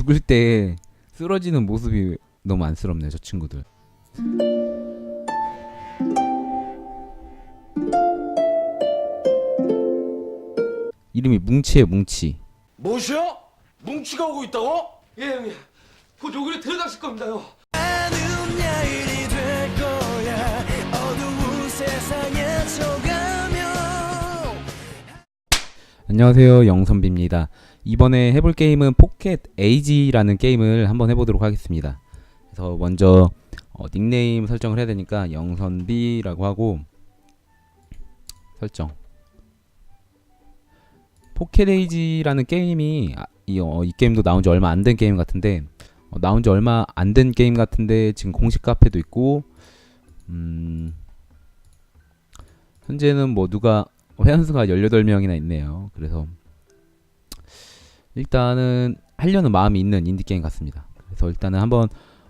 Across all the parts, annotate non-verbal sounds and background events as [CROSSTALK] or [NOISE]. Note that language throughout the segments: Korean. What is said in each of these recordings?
죽을 때 쓰러지는 모습이 너무 안쓰럽네요, 저 친구들. 이름이 뭉치예요, 뭉치. 뭐시여? 뭉치가 오고 있다고? 예 형님 곧 여기를 데려다실 겁니다요 안녕하세요, 영선비입니다. 이번에 해볼 게임은 포켓 에이지라는 게임을 한번 해보도록 하겠습니다. 그래서 먼저 어, 닉네임 설정을 해야 되니까 영선비라고 하고 설정. 포켓 에이지라는 게임이 아, 이, 어, 이 게임도 나온 지 얼마 안 된 게임 같은데 어, 나온 지 얼마 안 된 게임 같은데 지금 공식 카페도 있고 음, 현재는 뭐 누가 회원수가 18명이나 있네요. 그래서 일단은 하려는 마음이 있는 인디게임 같습니다. 그래서 일단은 한번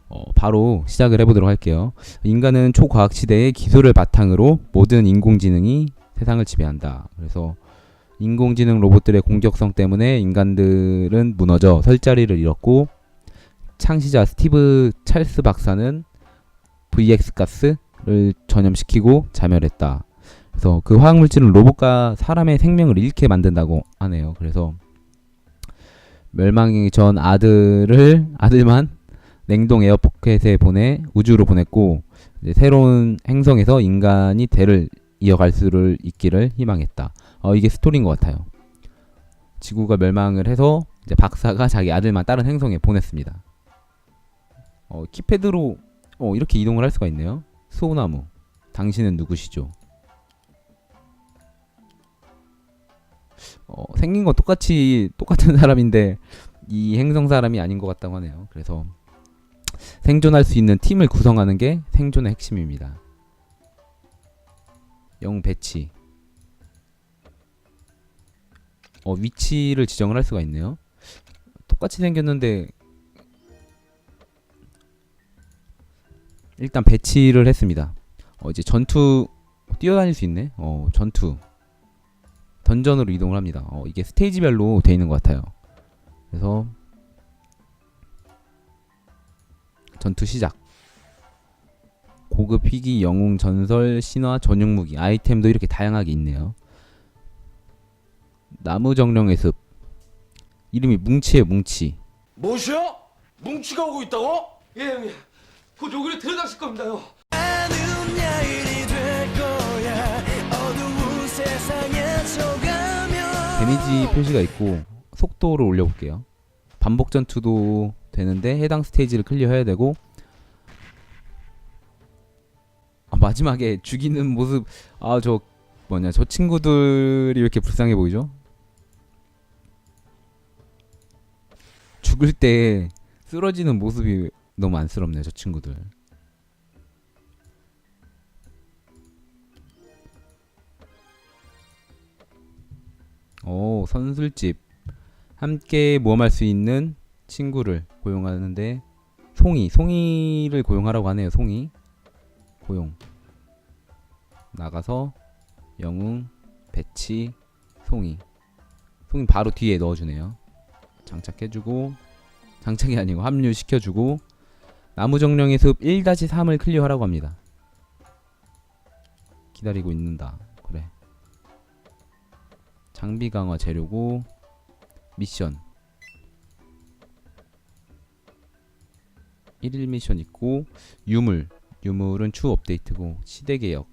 어, 바로 시작을 해보도록 할게요. 인간은 초과학 시대의 기술을 바탕으로 모든 인공지능이 세상을 지배한다. 그래서 인공지능 로봇들의 공격성 때문에 인간들은 무너져 설 자리를 잃었고 창시자 스티브 찰스 박사는 VX 가스를 전염시키고 자멸했다. 그래서 그 화학물질은 로봇과 사람의 생명을 잃게 만든다고 하네요. 그래서 멸망이 전 아들을 아들만 냉동 에어포켓에 보내 우주로 보냈고 새로운 행성에서 인간이 대를 이어갈 수를 있기를 희망했다. 어, 이게 스토리인 것 같아요. 지구가 멸망을 해서 이제 박사가 자기 아들만 다른 행성에 보냈습니다. 어, 키패드로 어, 이렇게 이동을 할 수가 있네요. 소나무. 당신은 누구시죠? 어, 생긴 건 똑같이 똑같은 사람인데 이 행성 사람이 아닌 것 같다고 하네요. 그래서 생존할 수 있는 팀을 구성하는 게 생존의 핵심입니다. 영 배치. 어, 위치를 지정을 할 수가 있네요. 똑같이 생겼는데 일단 배치를 했습니다. 어, 이제 전투 뛰어다닐 수 있네. 어, 전투. 던전으로 이동을 합니다. 어, 이게 스테이지별로 돼 있는 것 같아요. 그래서 전투 시작. 고급 희귀, 영웅, 전설, 신화, 전용 무기, 아이템도 이렇게 다양하게 있네요. 나무 정령의 습. 이름이 뭉치예요, 뭉치. 뭐시여? 뭉치가 오고 있다고? 예 형님 곧 여기를 데려다실 겁니다요 데미지 표시가 있고 속도를 올려볼게요. 반복 전투도 되는데 해당 스테이지를 클리어해야 되고 아, 마지막에 죽이는 모습 아 저 뭐냐 저 친구들이 왜 이렇게 불쌍해 보이죠? 죽을 때 쓰러지는 모습이 너무 안쓰럽네요 저 친구들. 오, 선술집. 함께 모험할 수 있는 친구를 고용하는데 송이, 송이를 고용하라고 하네요. 송이. 고용. 나가서 영웅, 배치, 송이. 송이 바로 뒤에 넣어주네요. 장착해주고 장착이 아니고 합류시켜주고 나무 정령의 숲 1-3을 클리어하라고 합니다. 기다리고 있는다. 장비 강화 재료고 미션. 1일 미션 있고 유물. 유물은 추후 업데이트고 시대 개혁.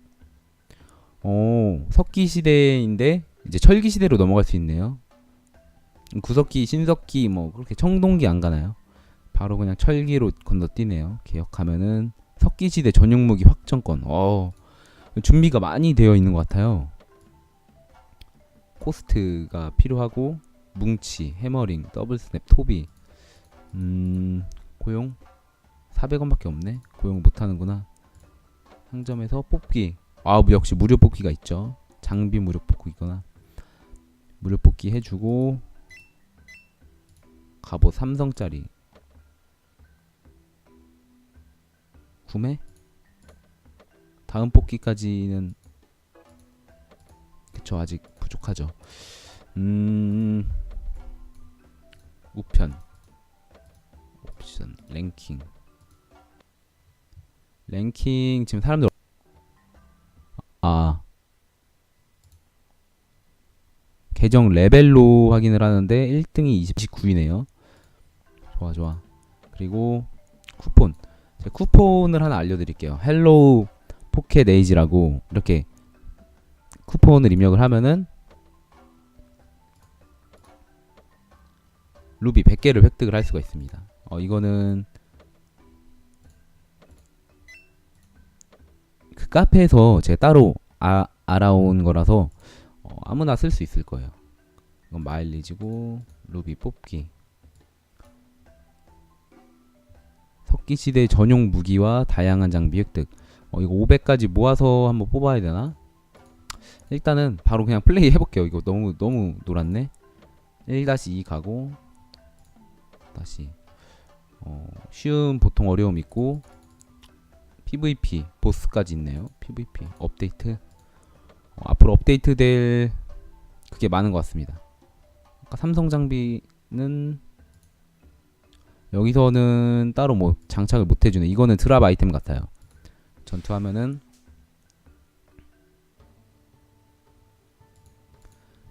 오 석기 시대인데 이제 철기 시대로 넘어갈 수 있네요. 구석기 신석기 뭐 그렇게 청동기 안 가나요? 바로 그냥 철기로 건너뛰네요. 개혁하면은 석기 시대 전용 무기 확정권. 어 준비가 많이 되어 있는 것 같아요 코스트가 필요하고 뭉치, 해머링, 더블 스냅, 토비. 음... 고용? 400원밖에 없네. 고용 못하는구나. 상점에서 뽑기. 아 역시 무료 뽑기가 있죠. 장비 무료 뽑기거나. 무료 뽑기 해주고. 갑옷 삼성짜리. 구매? 다음 뽑기까지는 그쵸 아직 부족하죠. 음 우편 미션 랭킹. 랭킹 지금 사람들 아 계정 레벨로 확인을 하는데 1등이 29이네요. 좋아 좋아. 그리고 쿠폰. 제가 쿠폰을 하나 알려드릴게요. 헬로우 포켓 에이지라고 이렇게 쿠폰을 입력을 하면은 루비 100개를 획득을 할 수가 있습니다. 어, 이거는 그 카페에서 제가 따로 아, 알아온 거라서 어, 아무나 쓸 수 있을 거예요. 이건 마일리지고 루비 뽑기 석기시대 전용 무기와 다양한 장비 획득 어, 이거 500까지 모아서 한번 뽑아야 되나? 일단은 바로 그냥 플레이 해볼게요. 이거 너무 너무 놀았네. 1-2 가고 다시 어, 쉬움 보통 어려움 있고 PVP 보스까지 있네요. PVP 업데이트 어, 앞으로 업데이트 될 그게 많은 것 같습니다. 아까 삼성 장비는 여기서는 따로 뭐 장착을 못 해주네. 이거는 드랍 아이템 같아요. 전투하면은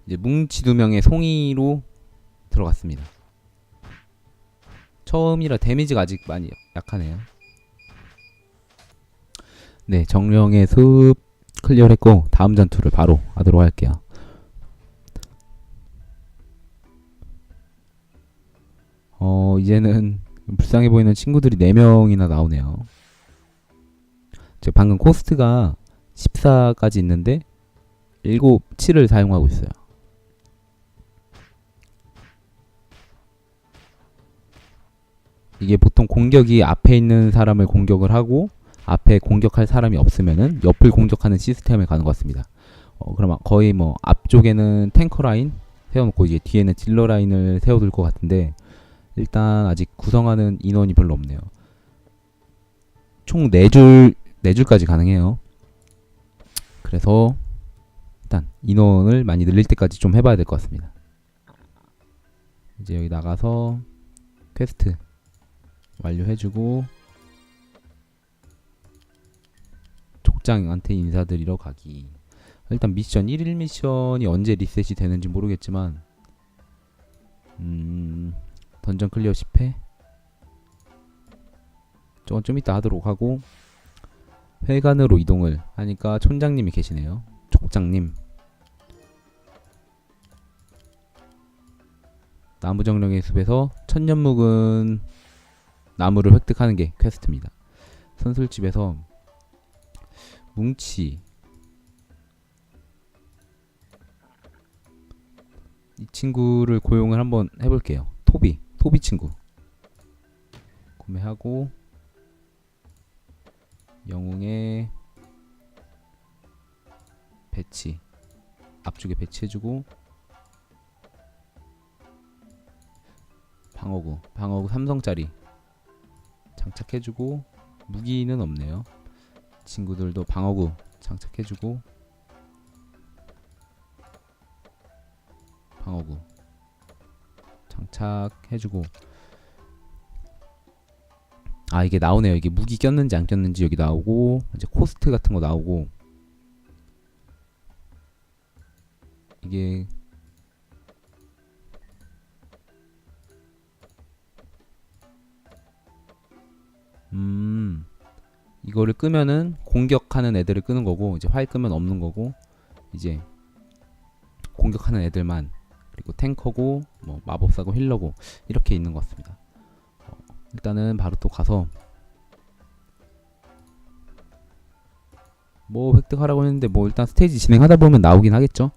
이제 뭉치 두 명의 송이로 들어갔습니다. 처음이라 데미지가 아직 많이 약하네요. 네, 정령의 숲 클리어했고 다음 전투를 바로 하도록 할게요. 어, 이제는 불쌍해 보이는 친구들이 4명이나 나오네요. 제가 방금 코스트가 14까지 있는데 7, 7을 사용하고 있어요. 이게 보통 공격이 앞에 있는 사람을 공격을 하고 앞에 공격할 사람이 없으면은 옆을 공격하는 시스템을 가는 것 같습니다. 어, 그럼 거의 뭐 앞쪽에는 탱커 라인 세워놓고 이제 뒤에는 딜러 라인을 세워둘 것 같은데 일단 아직 구성하는 인원이 별로 없네요. 총 4줄, 4줄까지 가능해요. 그래서 일단 인원을 많이 늘릴 때까지 좀 해봐야 될 것 같습니다. 이제 여기 나가서 퀘스트 완료해주고 족장한테 인사드리러 가기. 일단 미션 1일 미션이 언제 리셋이 되는지 모르겠지만 음 던전 클리어 10회? 저건 좀 이따 하도록 하고 회관으로 이동을 하니까 촌장님이 계시네요. 족장님. 나무정령의 숲에서 천년 묵은 나무를 획득하는 게 퀘스트입니다. 선술집에서 뭉치 이 친구를 고용을 한번 해볼게요. 토비 토비 친구 구매하고 영웅의 배치 앞쪽에 배치해주고 방어구 방어구 삼성짜리 장착해주고 무기는 없네요. 친구들도 방어구 장착해주고 방어구 장착해주고 아 이게 나오네요. 이게 무기 꼈는지 안 꼈는지 여기 나오고 이제 코스트 같은 거 나오고 이게 음 이거를 끄면은 공격하는 애들을 끄는 거고 이제 활 끄면 없는 거고 이제 공격하는 애들만 그리고 탱커고 뭐 마법사고 힐러고 이렇게 있는 것 같습니다. 어, 일단은 바로 또 가서 뭐 획득하라고 했는데 뭐 일단 스테이지 진행하다 보면 나오긴 하겠죠.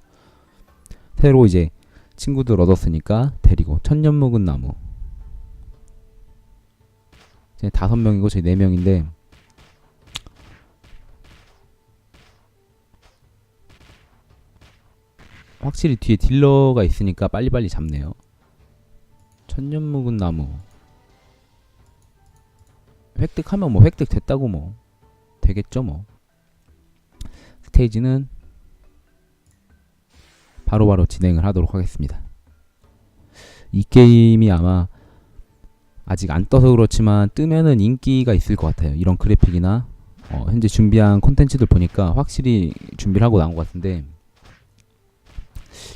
새로 이제 친구들 얻었으니까 데리고 천년 묵은 나무 이제 다섯 명이고 저희 네 명인데 확실히 뒤에 딜러가 있으니까 빨리빨리 잡네요. 천년 묵은 나무 획득하면 뭐 획득 됐다고 뭐 되겠죠 뭐 스테이지는 바로바로 진행을 하도록 하겠습니다. 이 게임이 아마 아직 안 떠서 그렇지만 뜨면은 인기가 있을 것 같아요. 이런 그래픽이나 어, 현재 준비한 콘텐츠들 보니까 확실히 준비를 하고 나온 것 같은데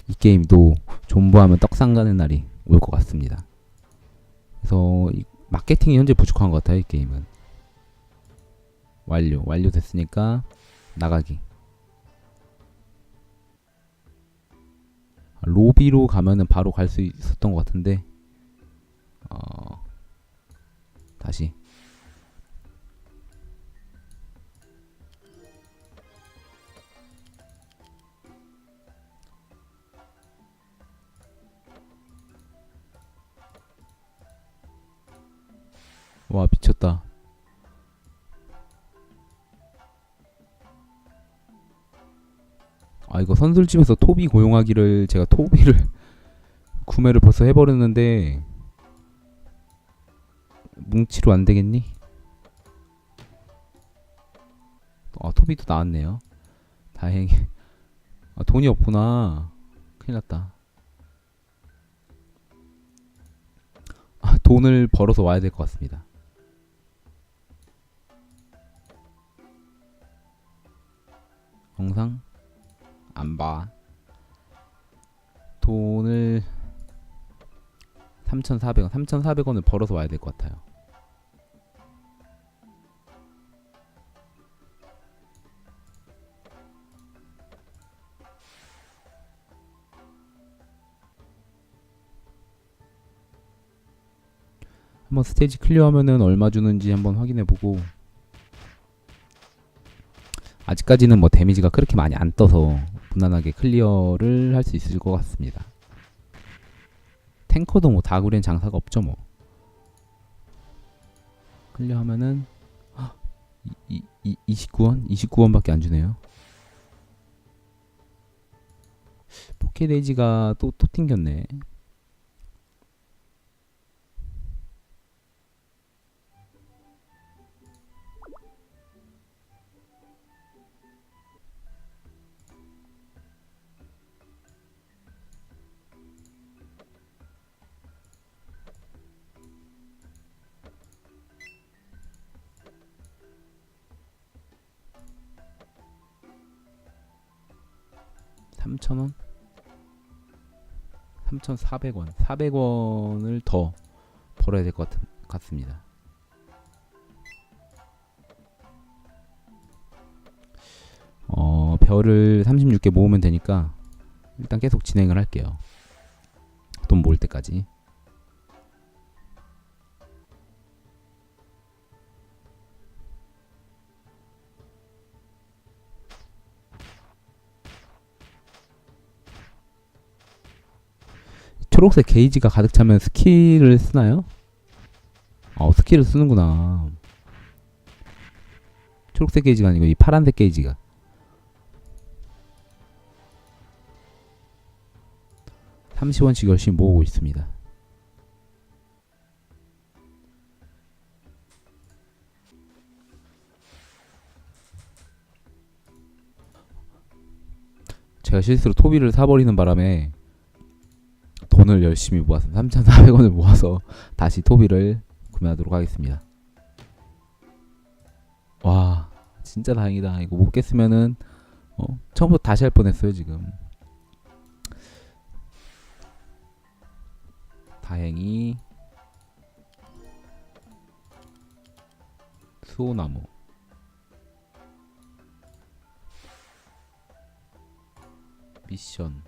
이 게임도 존버하면 떡상 가는 날이 올 것 같습니다. 그래서 이 마케팅이 현재 부족한 것 같아요. 이 게임은 완료 완료됐으니까 나가기. 로비로 가면은 바로 갈 수 있었던 것 같은데 어 다시. 와 미쳤다. 아 이거 선술집에서 토비 고용하기를 제가 토비를 [LAUGHS] 구매를 벌써 해버렸는데 뭉치로 안 되겠니? 아 토비도 나왔네요. 다행히 아 돈이 없구나. 큰일 났다. 아 돈을 벌어서 와야 될 것 같습니다. 영상 안 봐. 돈을 3,400원, 3,400원을 벌어서 와야 될 것 같아요. 한번 스테이지 클리어하면은 얼마 주는지 한번 확인해 보고 아직까지는 뭐 데미지가 그렇게 많이 안 떠서 무난하게 클리어를 할 수 있을 것 같습니다. 탱커도 뭐 다구리엔 장사가 없죠 뭐. 클리어하면은 헉, 이, 이, 이, 29원? 29원밖에 안 주네요. 포켓에이지가 또, 또 튕겼네. 3,400원. 400원을 더 벌어야 될 것 같습니다. 어, 별을 36개 모으면 되니까 일단 계속 진행을 할게요. 돈 모을 때까지. 초록색 게이지가 가득 차면 스킬을 쓰나요? 어, 스킬을 쓰는구나. 초록색 게이지가 아니고 이 파란색 게이지가. (30원씩) 열심히 모으고 있습니다. 제가 실수로 토비를 사버리는 바람에 돈을 열심히 모아서 3,400원을 모아서 다시 토비를 구매하도록 하겠습니다. 와, 진짜 다행이다. 이거 못 깼으면은 어, 처음부터 다시 할 뻔했어요 지금. 다행히 수호나무 미션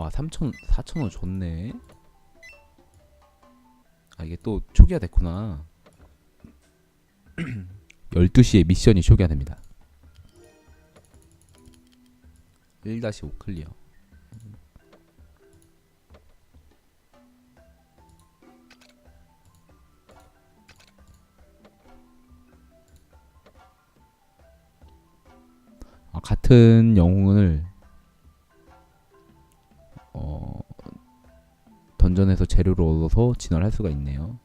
와 3천 4천원 좋네. 아 이게 또 초기화 됐구나. [CLEARS THROAT] 12시에 미션이 초기화 됩니다. 1-5 클리어. 아, 같은 영웅을 반전해서 재료를 얻어서 진화할 수가 있네요.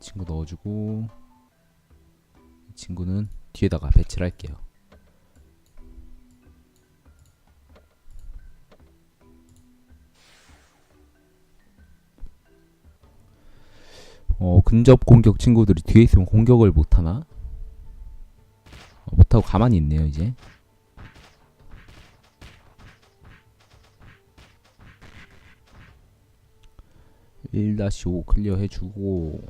친구 넣어주고 친구는 뒤에다가 배치를 할게요. 어, 근접 공격 친구들이 뒤에 있으면 공격을 못하나? 하고 가만히 있네요, 이제. 일 다시 오 클리어 해주고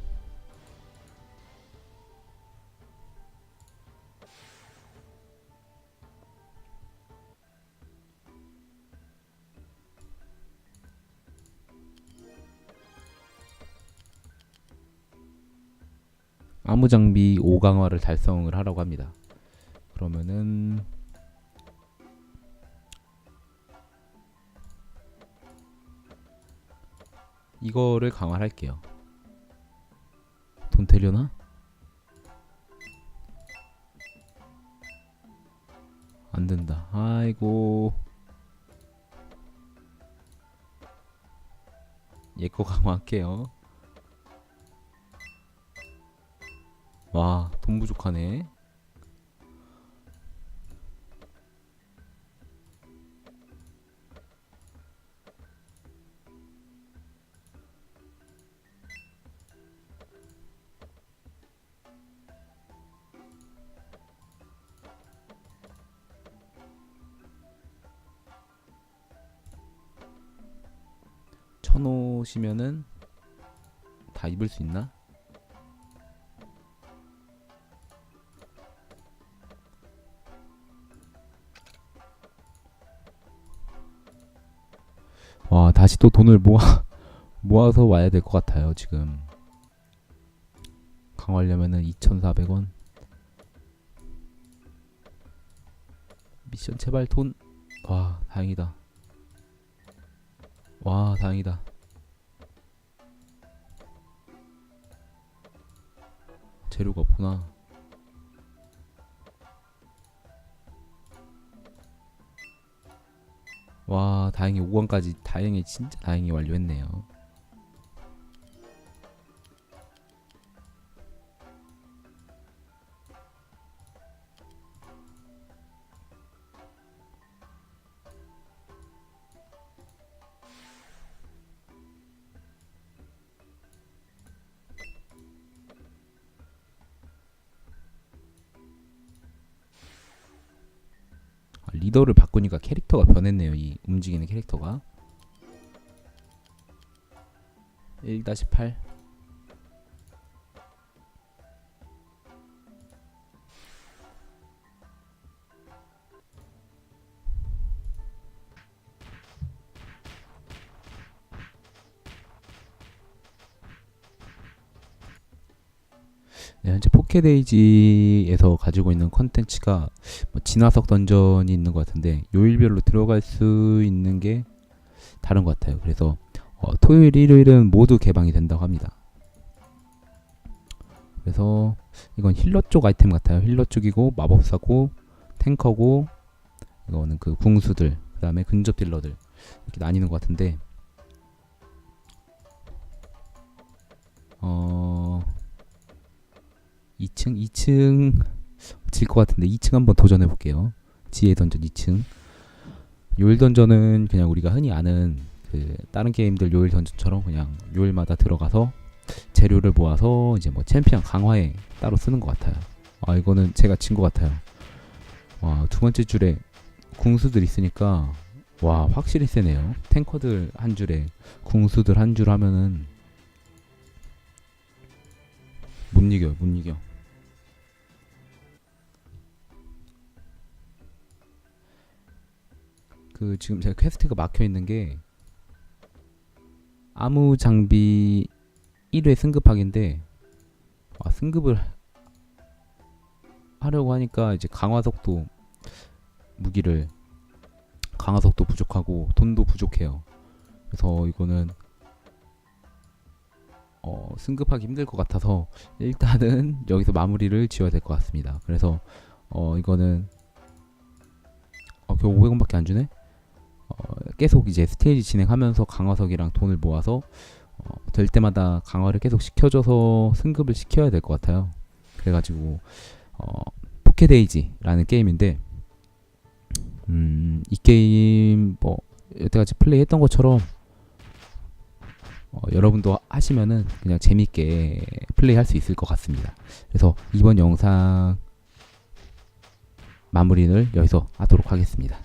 암무 장비 5강화를 달성을 하라고 합니다. 그러면은 이거를 강화할게요. 돈 되려나? 안 된다. 아이고. 얘 거 강화할게요. 와, 돈 부족하네. 쳐놓으시면은 다 입을 수 있나? 와 다시 또 돈을 모아 [LAUGHS] 모아서 와야 될 것 같아요 지금. 강화하려면은 2,400원? 미션 제발 돈. 와 다행이다 와 다행이다. 재료가 없구나. 와 다행히 5권까지 다행히 진짜 다행히 완료했네요 리더를 바꾸니까 캐릭터가 변했네요. 이 움직이는 캐릭터가. 1-8 포켓데이지에서 가지고 있는 컨텐츠가 뭐 진화석 던전이 있는 것 같은데 요일별로 들어갈 수 있는 게 다른 것 같아요. 그래서 어, 토요일, 일요일은 모두 개방이 된다고 합니다. 그래서 이건 힐러 쪽 아이템 같아요. 힐러 쪽이고 마법사고 탱커고 이거는 그 궁수들 그다음에 근접 딜러들 이렇게 나뉘는 것 같은데 어 2층 2층 질 것 같은데 2층 한번 도전해 볼게요. 지혜 던전 2층. 요일 던전은 그냥 우리가 흔히 아는 그 다른 게임들 요일 던전처럼 그냥 요일마다 들어가서 재료를 모아서 이제 뭐 챔피언 강화에 따로 쓰는 것 같아요. 아 이거는 제가 진것 같아요. 와 두 번째 줄에 궁수들 있으니까 와 확실히 세네요. 탱커들 한 줄에 궁수들 한 줄 하면은 못 이겨요, 못 이겨. 그 지금 제가 퀘스트가 막혀 있는 게 아무 장비 1회 승급하기인데 아, 승급을 하려고 하니까 이제 강화석도 무기를 강화석도 부족하고 돈도 부족해요. 그래서 이거는 어, 승급하기 힘들 것 같아서 일단은 여기서 마무리를 지어야 될 것 같습니다. 그래서 어, 이거는 어, 겨우 500원밖에 안 주네. 어, 계속 이제 스테이지 진행하면서 강화석이랑 돈을 모아서 어, 될 때마다 강화를 계속 시켜줘서 승급을 시켜야 될 것 같아요. 그래가지고 어, 포켓데이지라는 게임인데 음, 이 게임 뭐 여태까지 플레이했던 것처럼 어, 여러분도 하시면은 그냥 재밌게 플레이할 수 있을 것 같습니다. 그래서 이번 영상 마무리를 여기서 하도록 하겠습니다.